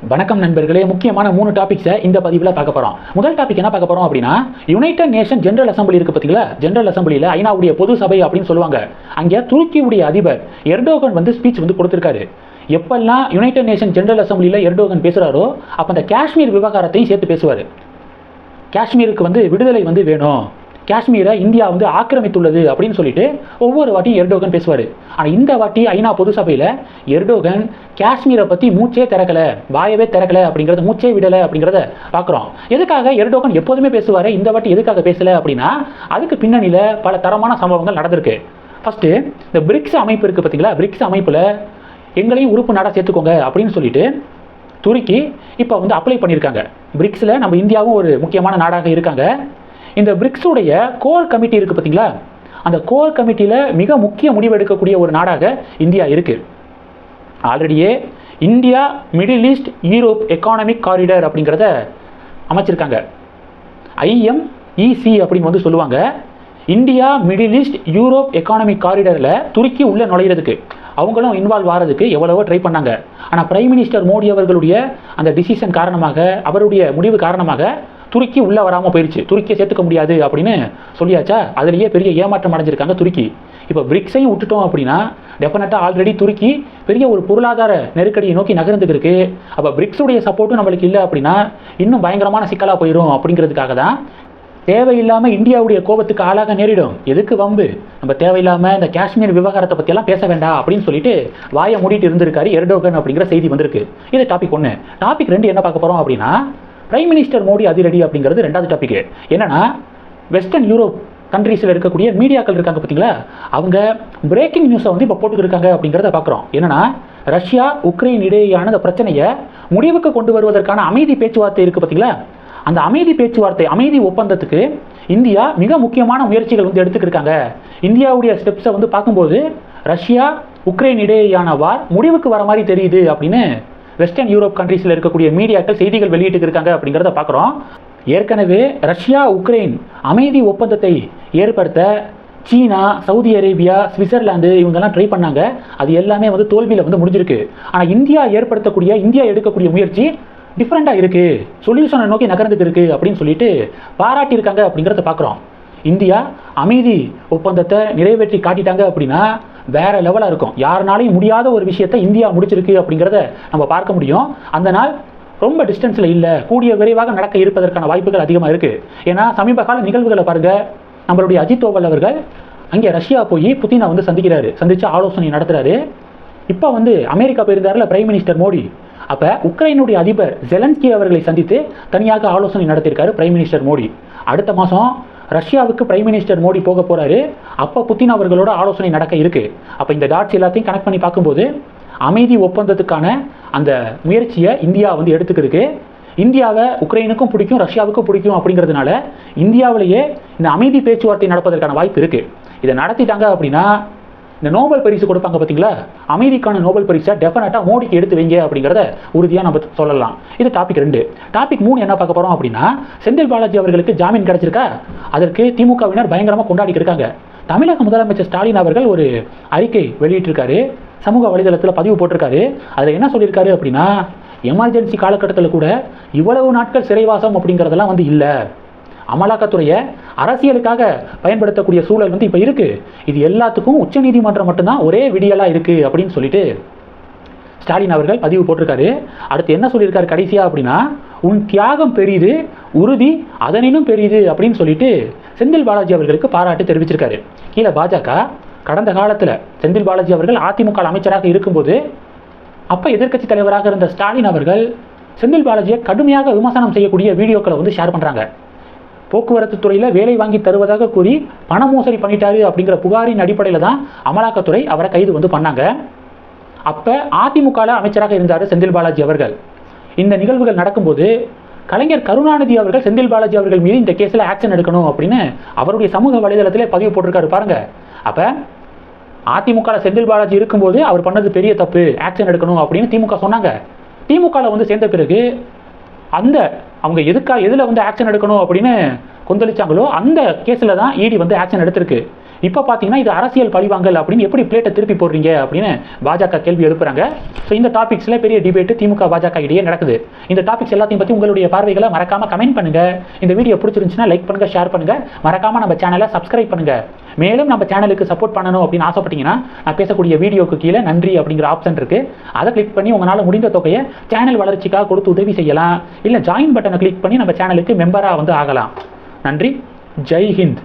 வணக்கம் நண்பர்களே முக்கியமான மூணு டாபிக்ஸை இந்த பதிவில் பார்க்க போகிறோம் முதல் டாபிக் என்ன பார்க்க போகிறோம் அப்படின்னா யுனைடெட் நேஷன் ஜென்ரல் அசம்பிளி இருக்கு பார்த்தீங்களா ஜென்ரல் அசம்பிளியில் ஐநாவுடைய பொது சபை அப்படின்னு சொல்லுவாங்க. அங்கே துருக்கியுடைய அதிபர் எர்டோகன் வந்து ஸ்பீச் வந்து கொடுத்துருக்காரு. எப்பெல்லாம் யுனைடெட் நேஷன் ஜென்ரல் அசம்பிளியில் எர்டோகன் பேசுகிறாரோ அப்போ அந்த காஷ்மீர் விவகாரத்தையும் சேர்த்து பேசுவார். காஷ்மீருக்கு வந்து விடுதலை வந்து வேணும். காஷ்மீரை இந்தியா வந்து ஆக்கிரமித்துள்ளது அப்படின்னு சொல்லிட்டு ஒவ்வொரு வாட்டியும் எர்டோகன் பேசுவார். ஆனால் இந்த வாட்டி ஐநா பொது சபையில் எர்டோகன் காஷ்மீரை பற்றி மூச்சே திறக்கல வாயவே திறக்கலை அப்படிங்கிறத மூச்சே விடலை அப்படிங்கிறத பார்க்குறோம் எதுக்காக எர்டோகன் எப்போதுமே பேசுவார்? இந்த வாட்டி எதுக்காக பேசலை அப்படின்னா அதுக்கு பின்னணியில் பல தரமான சம்பவங்கள் நடந்திருக்கு. ஃபஸ்ட்டு இந்த பிரிக்ஸ் அமைப்பு இருக்குது பார்த்தீங்களா பிரிக்ஸ் அமைப்பில் எங்களையும் உறுப்பு நாடாக சேர்த்துக்கோங்க அப்படின்னு சொல்லிட்டு துருக்கி இப்போ வந்து அப்ளை பண்ணியிருக்காங்க. பிரிக்ஸில் நம்ம இந்தியாவும் ஒரு முக்கியமான நாடாக இருக்காங்க. இந்த பிரிக்ஸுடைய கோர் கமிட்டி இருக்குது பார்த்தீங்களா அந்த கோர் கமிட்டியில் மிக முக்கிய முடிவு எடுக்கக்கூடிய ஒரு நாடாக இந்தியா இருக்குது ஆல்ரெடியே India middle east Europe economic corridor அப்படிங்கிறத அமைச்சிருக்காங்க. ஐஎம்இசி அப்படின்னு வந்து சொல்லுவாங்க. India middle east Europe economic காரிடரில் துருக்கி உள்ளே நுழையிறதுக்கு. அவங்களும் இன்வால்வ் ஆகிறதுக்கு எவ்வளவோ ட்ரை பண்ணாங்க. ஆனால் பிரைம் மினிஸ்டர் மோடி அவர்களுடைய அந்த டிசிஷன் காரணமாக அவருடைய முடிவு காரணமாக துருக்கி உள்ளே வராமல் போயிடுச்சு. துருக்கியை சேர்த்துக்க முடியாது அப்படின்னு சொல்லியாச்சா? அதுலேயே பெரிய ஏமாற்றம் அடைஞ்சிருக்காங்க துருக்கி. இப்போ பிரிக்ஸையும் விட்டுட்டோம் அப்படின்னா டெஃபினட்டாக ஆல்ரெடி துருக்கி பெரிய ஒரு பொருளாதார நெருக்கடியை நோக்கி நகர்ந்துக்கு இருக்கு அப்போ பிரிக்ஸுடைய சப்போர்ட்டும் நம்மளுக்கு இல்லை அப்படின்னா இன்னும் பயங்கரமான சிக்கலாக போயிடும் அப்படிங்கிறதுக்காக தான் தேவையில்லாமல் இந்தியாவுடைய கோபத்துக்கு ஆளாக நேரிடும். எதுக்கு வம்பு? நம்ம தேவையில்லாமல் இந்த காஷ்மீர் விவகாரத்தை பற்றியெல்லாம் பேச வேண்டாம் அப்படின்னு சொல்லிட்டு வாயை மூடிட்டு இருந்திருக்காரு எர்டோகன் அப்படிங்கிற செய்தி வந்திருக்கு. இது டாபிக் ஒன்று டாபிக் ரெண்டு என்ன பார்க்க போகிறோம் அப்படின்னா பிரைம் மினிஸ்டர் மோடி அதிரடி அப்படிங்கிறது ரெண்டாவது டாபிக் என்னன்னா வெஸ்டர்ன் யூரோப் கண்ட்ரீஸில் இருக்கக்கூடிய மீடியாக்கள் இருக்காங்க பார்த்தீங்களா? அவங்க பிரேக்கிங் நியூஸை வந்து இப்போ போட்டுக்கிருக்காங்க அப்படிங்கிறத பார்க்குறோம் என்னன்னா ரஷ்யா உக்ரைன் இடையேயான அந்த பிரச்சனையை முடிவுக்கு கொண்டு வருவதற்கான அமைதி பேச்சுவார்த்தை இருக்குது பார்த்தீங்களா? அந்த அமைதி பேச்சுவார்த்தை அமைதி ஒப்பந்தத்துக்கு இந்தியா மிக முக்கியமான முயற்சிகள் வந்து எடுத்துக்கிருக்காங்க. இந்தியாவுடைய ஸ்டெப்ஸை வந்து பார்க்கும்போது ரஷ்யா உக்ரைன் இடையேயான வார் முடிவுக்கு வர மாதிரி தெரியுது அப்படின்னு வெஸ்டர்ன் யூரோப் கண்ட்ரீஸில் இருக்கக்கூடிய மீடியாக்கள் செய்திகள் வெளியிட்டு இருக்காங்க அப்படிங்கிறத பார்க்குறோம் ஏற்கனவே ரஷ்யா உக்ரைன் அமைதி ஒப்பந்தத்தை ஏற்படுத்த சீனா சவுதி அரேபியா சுவிட்சர்லாந்து இவங்கெல்லாம் ட்ரை பண்ணாங்க. அது எல்லாமே வந்து தோல்வியில் வந்து முடிஞ்சிருக்கு. ஆனால் இந்தியா ஏற்படுத்தக்கூடிய இந்தியா எடுக்கக்கூடிய முயற்சி டிஃப்ரெண்ட்டாக இருக்குது சொல்யூஷனை நோக்கி நகர்ந்துட்டு இருக்குது அப்படின்னு சொல்லிட்டு பாராட்டியிருக்காங்க அப்படிங்கிறத பார்க்குறோம் இந்தியா அமைதி ஒப்பந்தத்தை நிறைவேற்றி காட்டிட்டாங்க அப்படின்னா வேற லெவலாக இருக்கும். யாருனாலையும் முடியாத ஒரு விஷயத்தை இந்தியா முடிச்சிருக்கு அப்படிங்கிறத நம்ம பார்க்க முடியும். அந்த நாள் ரொம்ப டிஸ்டன்ஸில் இல்லை. கூடிய விரைவாக நடக்க இருப்பதற்கான வாய்ப்புகள் அதிகமாக இருக்குது ஏன்னா சமீப கால நிகழ்வுகளை பாருங்க. நம்மளுடைய அஜித் தோவல் அவர்கள் அங்கே ரஷ்யா போய் புதினா வந்து சந்திக்கிறாரு. சந்தித்து ஆலோசனை நடத்துகிறாரு இப்போ வந்து அமெரிக்கா போயிருந்தார்ல பிரைம் மினிஸ்டர் மோடி. அப்போ உக்ரைனுடைய அதிபர் ஜெலன்ஸ்கி அவர்களை சந்தித்து தனியாக ஆலோசனை நடத்தியிருக்காரு பிரைம் மினிஸ்டர் மோடி. அடுத்த மாதம் ரஷ்யாவுக்கு பிரைம் மினிஸ்டர் மோடி போக போகிறாரு அப்போ புத்தின் அவர்களோட ஆலோசனை நடக்க இருக்கு. அப்போ இந்த டாட்ஸ் எல்லாத்தையும் கனெக்ட் பண்ணி பார்க்கும்போது அமைதி ஒப்பந்தத்துக்கான அந்த முயற்சியை இந்தியா வந்து எடுத்துக்கிருக்கு. இந்தியாவை உக்ரைனுக்கும் பிடிக்கும் ரஷ்யாவுக்கும் பிடிக்கும் அப்படிங்கிறதுனால இந்தியாவிலேயே இந்த அமைதி பேச்சுவார்த்தை நடப்பதற்கான வாய்ப்பு இருக்குது இதை நடத்திட்டாங்க அப்படின்னா இந்த நோபல் பரிசு கொடுப்பாங்க பார்த்தீங்களா? அமைதிக்கான நோபல் பரிசை டெஃபினட்டாக மோடிக்கு எடுத்து வைங்க அப்படிங்கிறத உறுதியாக நம்ம சொல்லலாம். இது டாபிக் ரெண்டு. டாபிக் மூணு என்ன பார்க்க போகிறோம் அப்படின்னா செந்தில் பாலாஜி அவர்களுக்கு ஜாமீன் கிடச்சிருக்கா? அதற்கு திமுகவினர் பயங்கரமாக கொண்டாடிட்டு இருக்காங்க. தமிழக முதலமைச்சர் ஸ்டாலின் அவர்கள் ஒரு அறிக்கை வெளியிட்டிருக்காரு. சமூக வலைதளத்தில் பதிவு போட்டிருக்காரு. அதில் என்ன சொல்லியிருக்காரு அப்படின்னா எமர்ஜென்சி காலகட்டத்தில் கூட இவ்வளவு நாட்கள் சிறைவாசம் அப்படிங்கிறதெல்லாம் வந்து இல்லை. அமலாக்கத்துறையை அரசியலுக்காக பயன்படுத்தக்கூடிய சூழல் வந்து இப்போ இருக்குது இது எல்லாத்துக்கும் உச்சநீதிமன்றம் மட்டும்தான் ஒரே விடியலாக இருக்குது அப்படின்னு சொல்லிட்டு ஸ்டாலின் அவர்கள் பதிவு போட்டிருக்காரு. அடுத்து என்ன சொல்லியிருக்காரு கடைசியாக அப்படின்னா உன் தியாகம் பெரியது உறுதி அதனினும் பெரியது அப்படின்னு சொல்லிட்டு செந்தில் பாலாஜி அவர்களுக்கு பாராட்டு தெரிவிச்சிருக்காரு. கீழே பாஜக கடந்த காலத்தில் செந்தில் பாலாஜி அவர்கள் அதிமுக அமைச்சராக இருக்கும்போது அப்போ எதிர்க்கட்சி தலைவராக இருந்த ஸ்டாலின் அவர்கள் செந்தில் பாலாஜியை கடுமையாக விமர்சனம் செய்யக்கூடிய வீடியோக்களை வந்து ஷேர் பண்ணுறாங்க போக்குவரத்து துறையில் வேலை வாங்கி தருவதாக கூறி பண மோசடி பண்ணிட்டாரு அப்படிங்கிற புகாரின் அடிப்படையில் தான் அமலாக்கத்துறை அவரை கைது வந்து பண்ணாங்க. அப்போ அதிமுகவில் அமைச்சராக இருந்தார் செந்தில் பாலாஜி அவர்கள். இந்த நிகழ்வுகள் நடக்கும்போது கலைஞர் கருணாநிதி அவர்கள் செந்தில் பாலாஜி அவர்கள் மீது இந்த கேஸில் ஆக்ஷன் எடுக்கணும் அப்படின்னு அவருடைய சமூக வலைதளத்திலே பதிவு போட்டிருக்காரு பாருங்க. அப்போ அதிமுகவில் செந்தில் பாலாஜி இருக்கும்போது அவர் பண்ணது பெரிய தப்பு ஆக்ஷன் எடுக்கணும் அப்படின்னு திமுக சொன்னாங்க. திமுகவில் வந்து சேர்ந்த பிறகு அந்த அவங்க எதுக்காக எதில் வந்து ஆக்ஷன் எடுக்கணும் அப்படின்னு கொந்தளிச்சாங்களோ அந்த கேஸில் தான் இடி வந்து ஆக்ஷன் எடுத்திருக்கு. இப்போ பார்த்தீங்கன்னா இது அரசியல் பழிவாங்கல் அப்படின்னு எப்படி பிளேட்டை திருப்பி போடுறீங்க அப்படின்னு பாஜக கேள்வி எழுப்புறாங்க. ஸோ இந்த டாபிக்ஸில் பெரிய டிபேட் திமுக பாஜக இடையே நடக்குது. இந்த டாபிக்ஸ் எல்லாத்தையும் பற்றி உங்களுடைய பார்வைகளை மறக்காம கமெண்ட் பண்ணுங்க. இந்த வீடியோ பிடிச்சிருந்துச்சுன்னா லைக் பண்ணுங்க ஷேர் பண்ணுங்க. மறக்காம நம்ம சேனலை சப்ஸ்கிரைப் பண்ணுங்க. மேலும் நம்ம சேனலுக்கு சப்போர்ட் பண்ணணும் அப்படின்னு ஆசைப்பட்டீங்கன்னா நான் பேசக்கூடிய வீடியோக்கு கீழே நன்றி அப்படிங்கிற ஆப்ஷன் இருக்கு. அதை கிளிக் பண்ணி உங்களால் முடிந்த தொகையை சேனல் வளர்ச்சிக்காக கொடுத்து உதவி செய்யலாம். இல்லை ஜாயின் பட்டனை கிளிக் பண்ணி நம்ம சேனலுக்கு மெம்பராக வந்து ஆகலாம். நன்றி. ஜெய் ஹிந்த்.